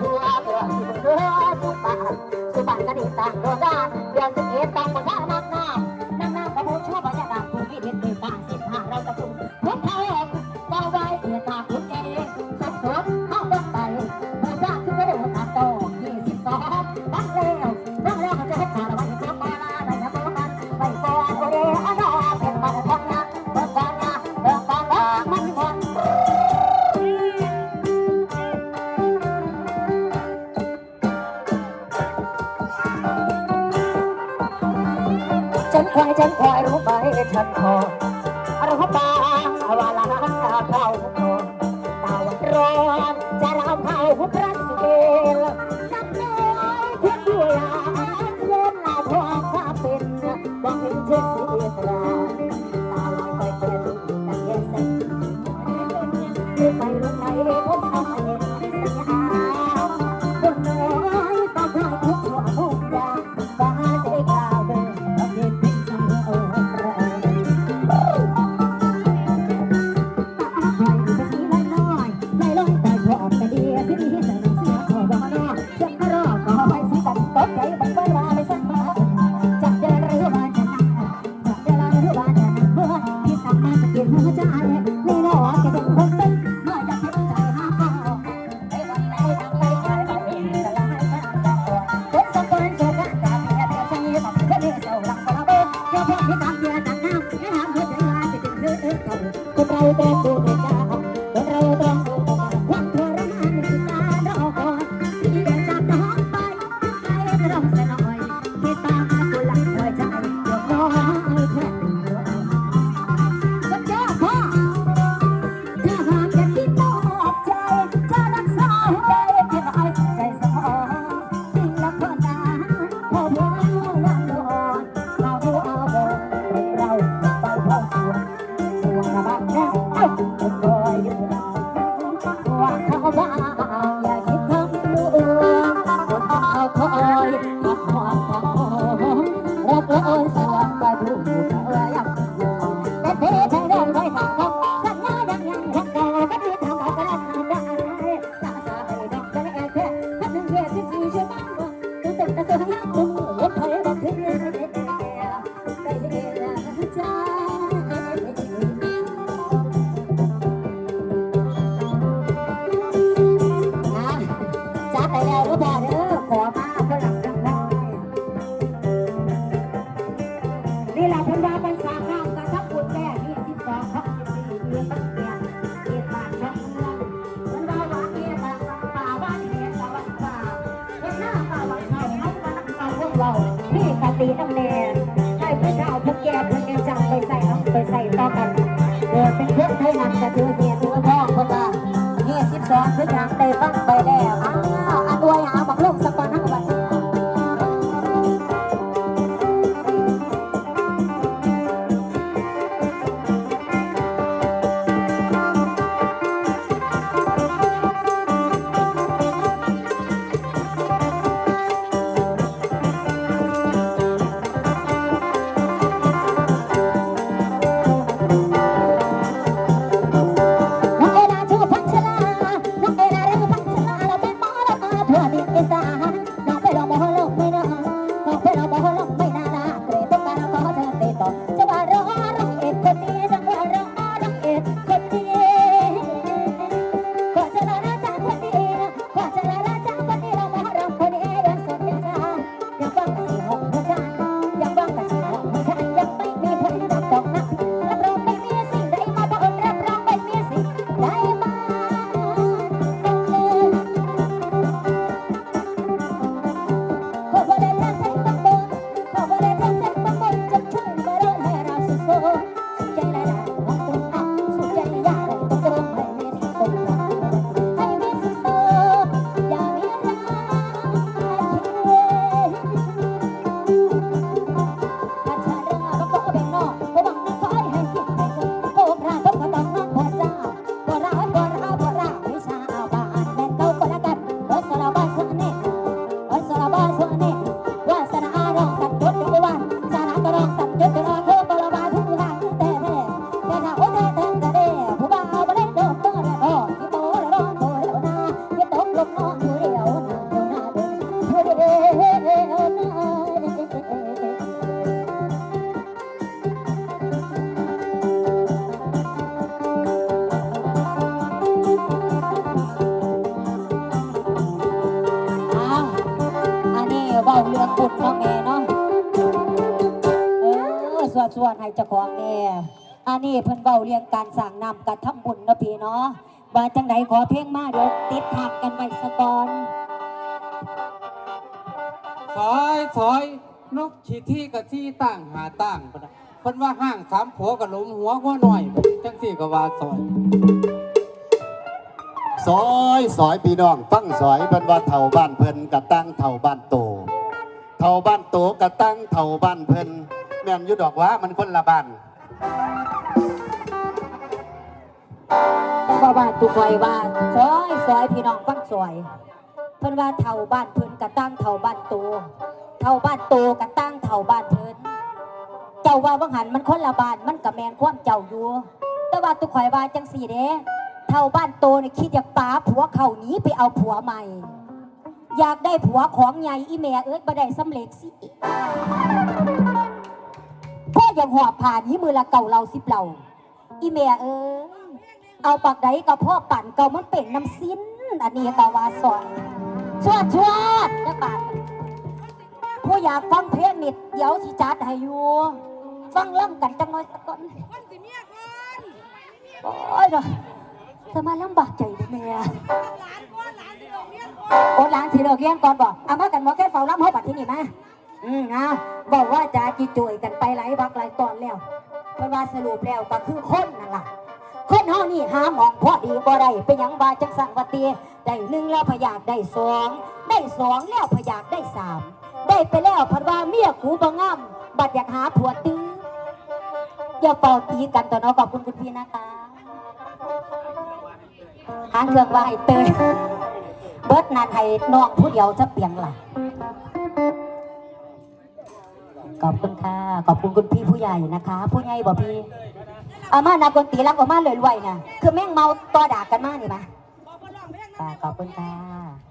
ตัวตัวตัวผู้ปากสุปันกนิตังโดก 坎坷。ามตัวต่างน้ำและหอมทุก สีน้ำแดงให้ผู้เฒ่าผู้แก่ผู้แม่จังไปใส่น้องไปใส่ต่อกันเกิดเป็นเพื่อนไทยนำกระถือเมียถือพ่อคนละเนี่ยสิบสองผู้จังไปฟังไปแล้วอ้าว bye. รให้เจ้าของแน่อันนี้เพิ่นเว้าเรื่องการสร้างน้ำการทำบุญเนาะพี่เนาะว่าจังไดขอเพลงมาเดี๋ยวติดทางกันไว้ซะก่อนซอยซอยนกขี้ที่กับที่ตั้งหาตั้งปะนะเพิ่นว่าห้างสามผัวกับหลุมหัวหัวหน่อยจังสี่ก็ว่าซอยซอยซอยพี่น้องฟังซอยเพิ่นว่าเท่าบ้านเพิ่นกะตั้งเท่าบ้านโตเท่าบ้านโตกะตั้งเท่าบ้านเพิ่นแมนยูดอกว่ามันคนละบ้านว่าบ้านตุกอยว่าซอยซอยพี่น้องฟังซอย เพิ่นว่าเท่าบ้านเพิ่นกะตั้งเท่าบ้านโตเท่าบ้านโตกะตั้งเท่าบ้านเพิ่นเจ้าว่าวังหันมันคนละบ้านมันกะแมนความเจ้าอยู่แต่ว่าตุกอยว่าจังสี่เด้เท่าบ้านโตนี่คิดอยากปาผัวเขานี้ไปเอาผัวใหม่ อยากได้ผัวของใหญ่อีแม่เอิ้นบ่ได้สำเร็จสิ พ่อยังหอบผ่านนี้มือละเก่าเราสิบเหล่าอีแม่เอ้ยเอาปากใดก็พ่อปั่นเก่ามันเป็นน้ำสิ้น อันนี้ก็ว่าสอนชวดชวดนะบาทผู้อยากฟังเพลงนิดเดี๋ยวสิจัดให้อยู่ฟังล่ำกันจังน้อยสักก่อนโอ้ยเนาะจะมาลำบากใจเด้อแม่โอ้หลานสิเลิกเรียนก่อนบอกเอามากันมอแค่เฝ้าล่ำเฮาบัดที่นี่มา อืมเอาบอกว่าจะจีจุยกันไปหลายบักหลายตอนแล้วเพราะว่าสรุปแล้วก็คือคนนั่นล่ะ คนเฮานี่หาหมองพอดีบ่ได้เป็นหยังบาจังสังว่าตีได้หนึ่งแล้วพยากได้สองได้สองแล้วพยากได้สามได้ไปแล้วพันว่าเมียกูบ่งามบัดอยากหาผัวตื้ออย่าเป่าตีกันต่อเนาะขอบคุณคุณพี่นะคะหาเครื่องว่าให้เตยเบิดนานให้น้องผู้เดียวจะเปลี่ยงล่ะ ขอบคุณค่ะ ขอบคุณคุณพี่ผู้ใหญ่นะคะ ผู้ใหญ่บอกพี่เอามานักดนตรีรักออกมาเลยรวยนะคือแม่งเมาต่อด่ากันมากนี่ปะค่ะขอบคุณค่ะ